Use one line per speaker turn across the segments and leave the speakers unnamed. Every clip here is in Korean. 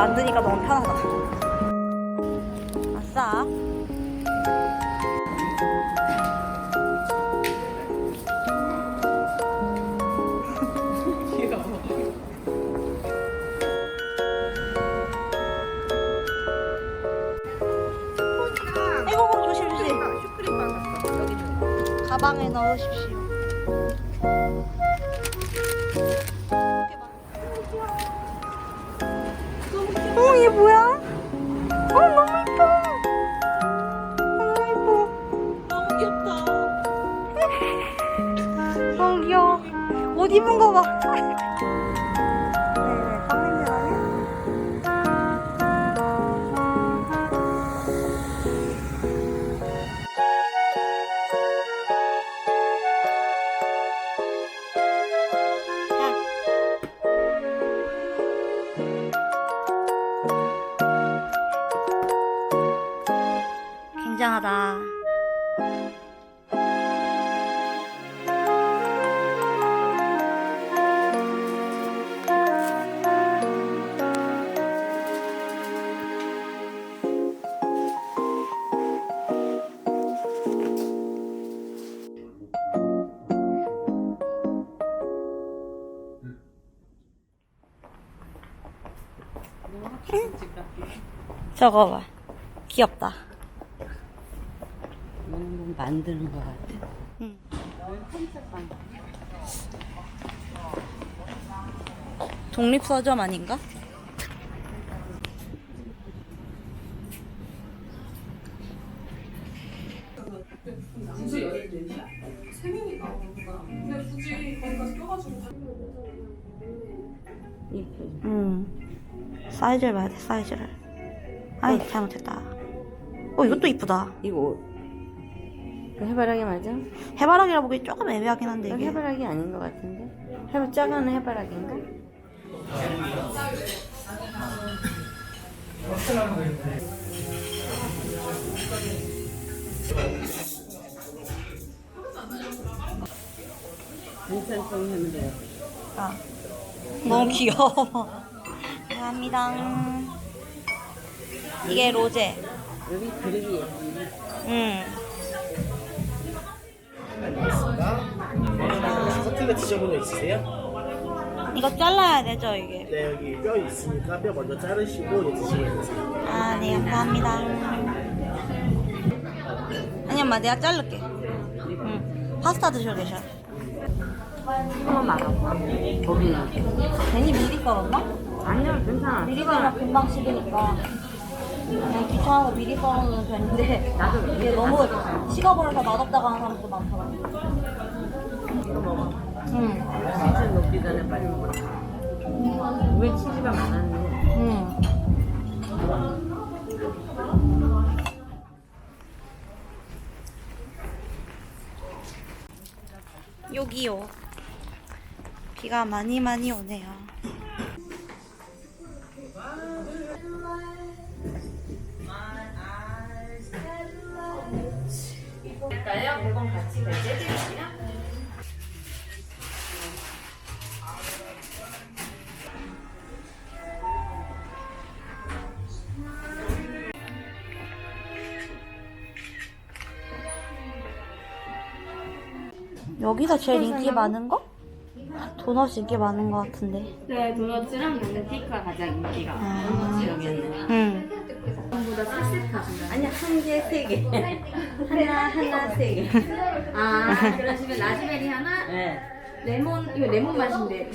안 드니까 너무 편하다. 아싸. 아이고 조심 조심. 가방에 넣으십시오. 뭐야? 어, 너무 예뻐. 너무 예뻐.
너무 귀엽다.
너무 귀여워. 옷 입은 거 봐. 저거 봐. 귀엽다.
뭐 만드는 것 같아.
응. 독립서점 아닌가? 응. 사이즈를 봐야 돼, 사이즈를. 아이, 잘못했다. 어, 이것도 이쁘다.
이거 이거 해바라기 맞아?
해바라기라 보기 조금 애매하긴 한데, 이게.
해바라기 아닌 것 같은데? 해바 작은 해바라기인가? 괜찮다고 하면 돼요.
아, 너무 귀여워. 감사합니다. 이게 로제.
여기 예쁜데.
응.
커틀렛 드셔본 적 있으세요?
이거 잘라야 되죠, 이게?
네 여기 뼈 있으니까 뼈 먼저 자르시고 이제 드시면 되세요
아, 네, 감사합니다. 아니, 엄마, 내가 자를게. 응. 파스타 드셔도 되셔.
한번 말아봐. 거기는.
괜히 미리 썰었나?
아니요, 괜찮아.
미리 썰면 금방 식으니까. 그냥 귀찮아서 미리 되는데.
나도
이게 너무 식어버려서 맛없다고 하는 사람도 많더라고.
이거 먹어.
응.
치즈 녹기 전에 빨리 먹어. 왜 치즈가 많았니?
응. 여기요. 비가 많이 많이 오네요. 여기가 제일 인기 많은 거? 도넛 인기 많은 거 같은데.
네, 도넛이랑 렌티가 가장 인기가
아.
여기였네요.
응.
전보다 3세트 하신가요?
아니, 한 개, 세 개. 하나, 하나, 세 개.
아, 그러시면 라즈베리 하나,
네.
레몬, 이거 레몬 맛인데.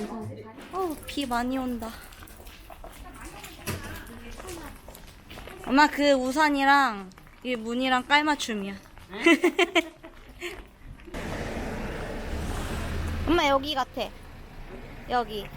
어, 비 많이 온다. 엄마 그 우산이랑 이 문이랑 깔맞춤이야. 엄마 여기 같아. 여기.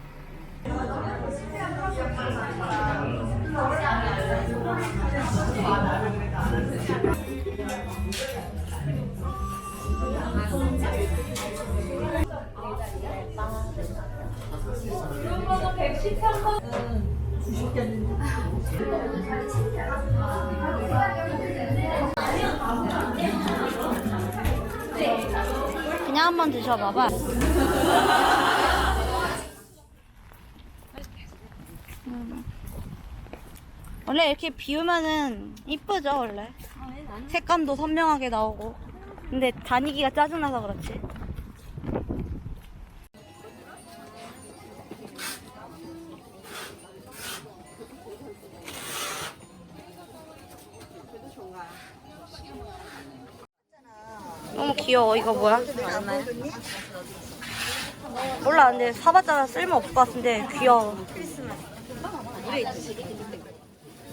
한번 드셔봐봐. 음. 원래 이렇게 비우면은 이쁘죠 원래 색감도 선명하게 나오고 근데 다니기가 짜증나서 그렇지 너무 귀여워 이거 뭐야? 몰라 근데 사봤자 쓸모 없을 것 같은데 귀여워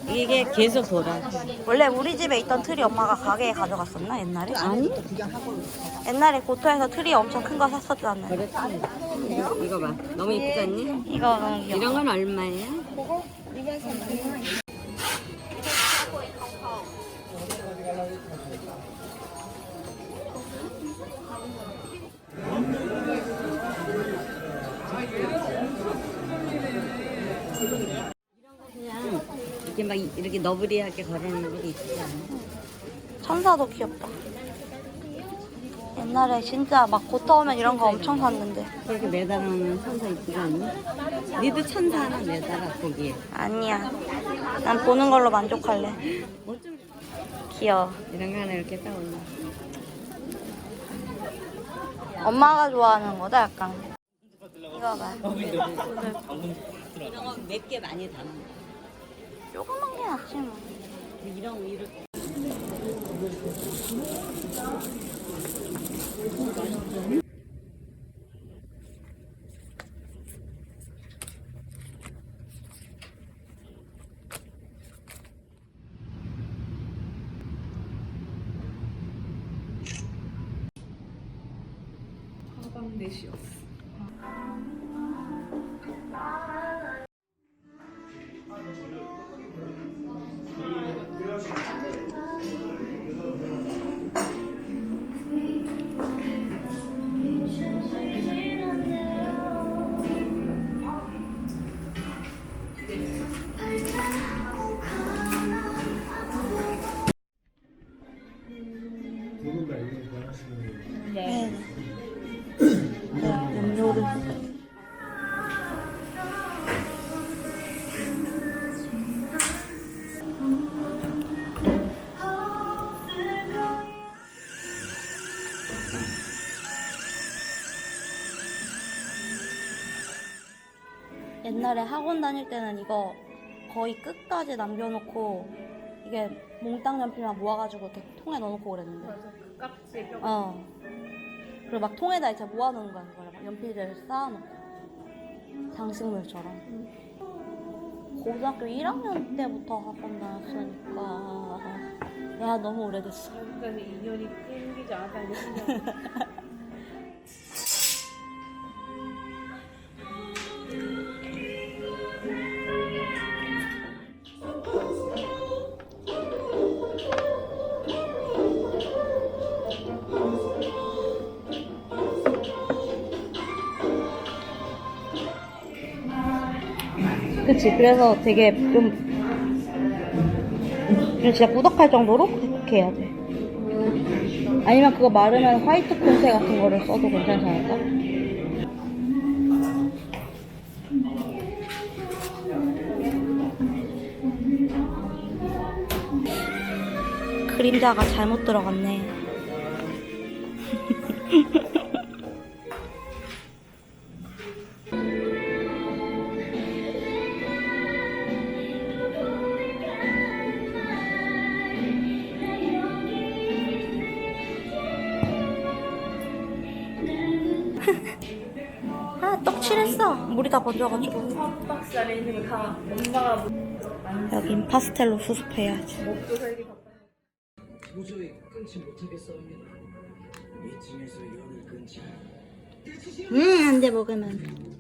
이게 계속 돌아.
원래 우리 집에 있던 트리 엄마가 가게에 가져갔었나 옛날에? 아니 옛날에 고토에서 트리 엄청 큰 거 샀었잖아
그렇지. 이거 봐. 너무 이쁘지 않니?
이거 너무 귀여워
이런 건 얼마예요? 막 이렇게 너브리하게 걸어놓는 게 있지 않아?
천사도 귀엽다 옛날에 진짜 막 고토 오면 이런 거 엄청 샀는데
그렇게 매달아놓는 천사 이쁘지 않니? 니도 천사 하나 매달아 거기에.
아니야 난 보는 걸로 만족할래
뭐좀
귀여워
이런 거 하나 이렇게 딱 올려.
엄마가 좋아하는 거다 약간 이거 봐
이런 거몇개 많이 담아.
조그만 게 낫지 뭐.
이런 거 이렇
옛날에 학원 다닐 때는 이거 거의 끝까지 남겨놓고 이게 몽땅 연필만 모아가지고 이렇게 통에 넣어놓고 그랬는데
그 깍지
어. 그리고 막 통에다 이렇게 모아놓는 거야, 그걸. 막 연필을 쌓아놓고. 장식물처럼. 고등학교 1학년 때부터 학원 다녔으니까. 야, 너무 오래됐어.
지금까지 인연이 끊기지 않았다는 게 신기하다.
그치. 그래서 되게 좀, 좀 진짜 꾸덕할 정도로 그렇게 해야 돼. 아니면 그거 마르면 화이트 콘세 같은 거를 써도 괜찮지 않을까? 그림자가 잘못 들어갔네. 물이 다 번져가지고.
박스 안에 있는 가 엄마가
여긴 파스텔로 수습해야지.
목도 살기 바빠.
도저히 끊지 못하겠사옵니다. 이쯤에서 연을 끊자.
음, 안 돼, 먹으면.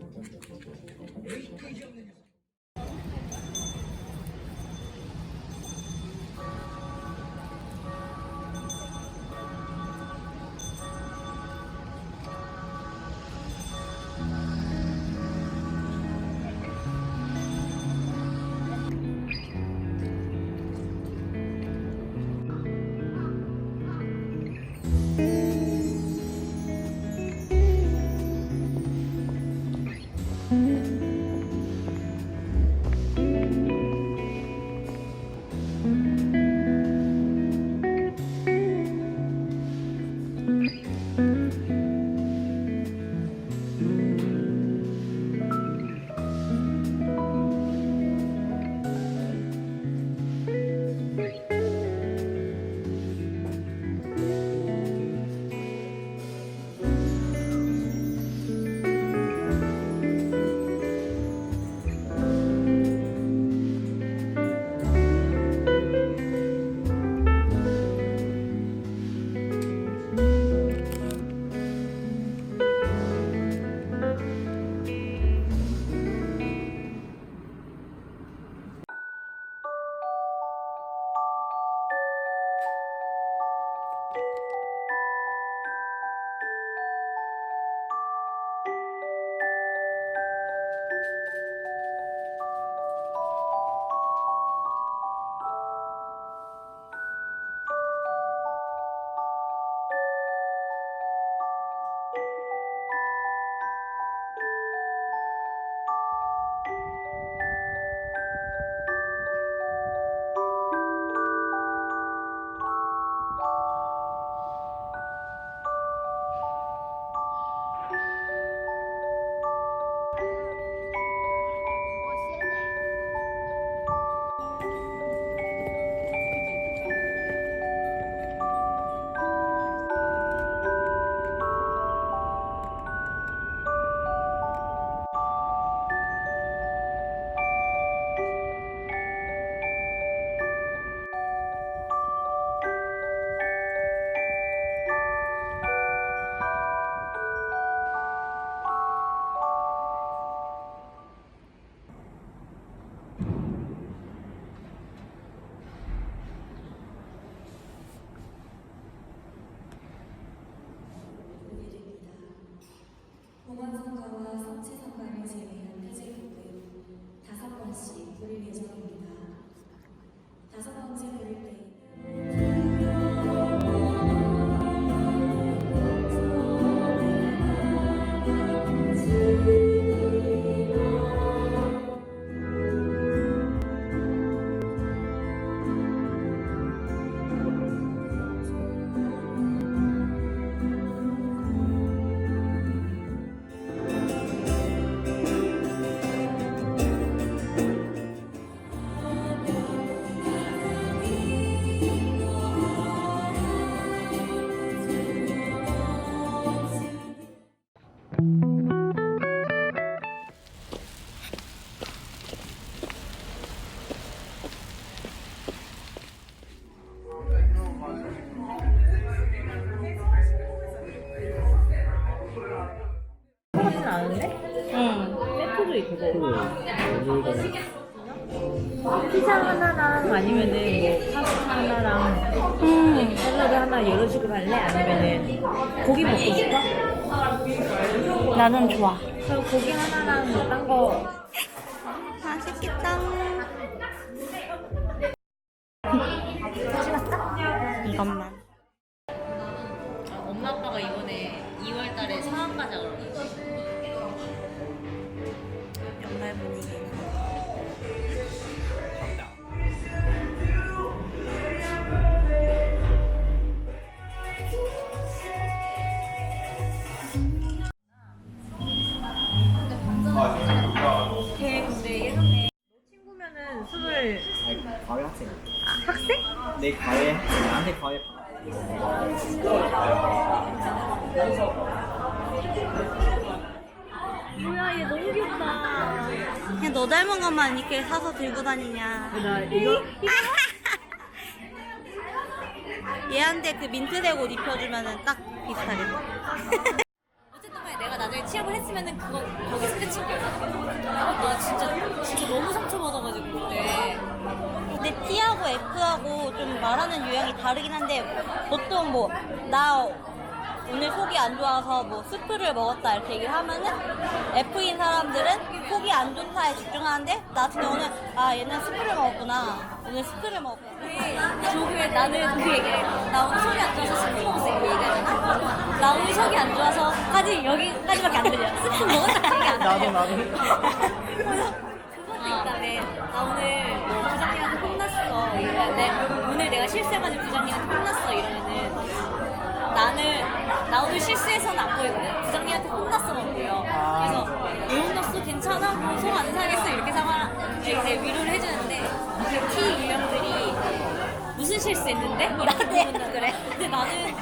피자 하나랑 아니면은 뭐 파스타 하나랑
음.
샐러드 하나 이런 식으로 할래? 아니면은 고기 먹고 싶어?
나는 좋아.
그럼 고기 하나랑 뭐딴거
맛있겠다.
내 과외 나한테 과외.
뭐야 얘 너무 귀엽다
그냥 너 닮은 것만 이렇게 사서 들고 다니냐.
나 이거
얘한테 그 민트색 옷 입혀주면은 딱 비슷하겠다.
어쨌든 간에 내가 나중에 취업을 했으면은 그거 거기 스케치 거야 나 진짜 진짜 너무 상처받아가지고 그때
근데 T하고 F하고 좀 말하는 유형이 다르긴 한데 보통 뭐 나 오늘 속이 안 좋아서 뭐 스프를 먹었다 이렇게 얘기를 하면은 F인 사람들은 속이 안 좋다에 집중하는데 나 같은 경우는 아 얘는 스프를 먹었구나. 오늘 스프를 먹었구나.
조교에 나는 그 얘기해. 나 오늘 속이 안 좋아서 스프 먹었어 이거 얘기하잖아 나 오늘 속이 안 좋아서 까지 여기까지밖에 안 들려. 스프 먹었다. 얘기 안
나도 나도.
그것도 있다며 나 오늘 이러는데 오늘 내가 실수해가지고 부장님한테 혼났어 이러면은 나는 나 오늘 실수해서는 안 보이거든. 부장님한테 혼났어 막 보여 그래서 왜 혼났어 괜찮아? 뭐 속안 상했어? 이렇게 상하 이렇게 위로를 해주는데 그 T 유형들이 무슨 실수했는데? 나한테? 그래. 근데 나는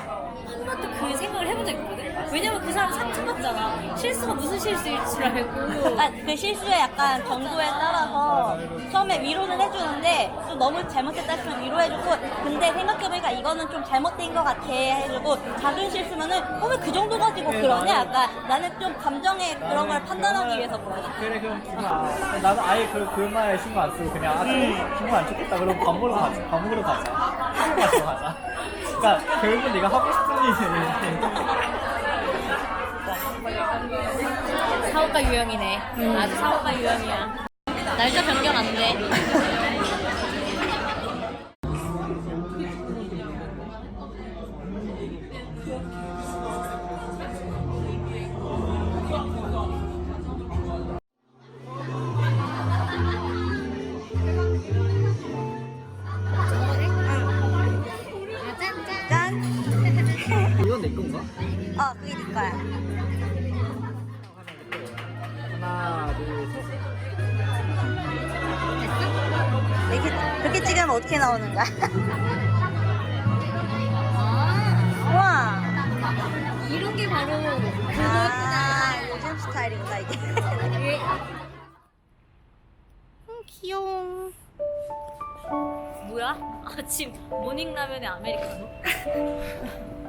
한 번도 그 생각을 해본 적이 없거든. 왜냐면 그 사람 상처받잖아. 실수가 무슨 실수일 줄 알고.
아, 그 실수의 약간 정도에 따라서 처음에 위로는 해주는데 좀 너무 잘못했다 싶으면 위로해주고 근데 생각해보니까 이거는 좀 잘못된 것 같아 해주고 작은 실수면은 어 왜 그 정도 가지고 그러냐? 약간 나는 좀 감정의 그런 걸 판단하기 위해서 그러지.
그래 그럼 안. 나는 아예 그, 그 말에 신경 안 쓰고 그냥 아 기분 안 좋겠다. 그럼 밥 먹으러 가자. 밥 먹으러 가자. 밥 먹으러 가자. 그러니까 결국은 네가 하고 싶은
사업가 유형이네. 아주 사업가 유형이야. 날짜 변경 안 돼.
어떻게 나오는 거야? 우와
이런 게 바로
아 요즘 스타일인가 이게
그거구나.
음, 귀여워
뭐야? 아침 모닝 라면에 아메리카노?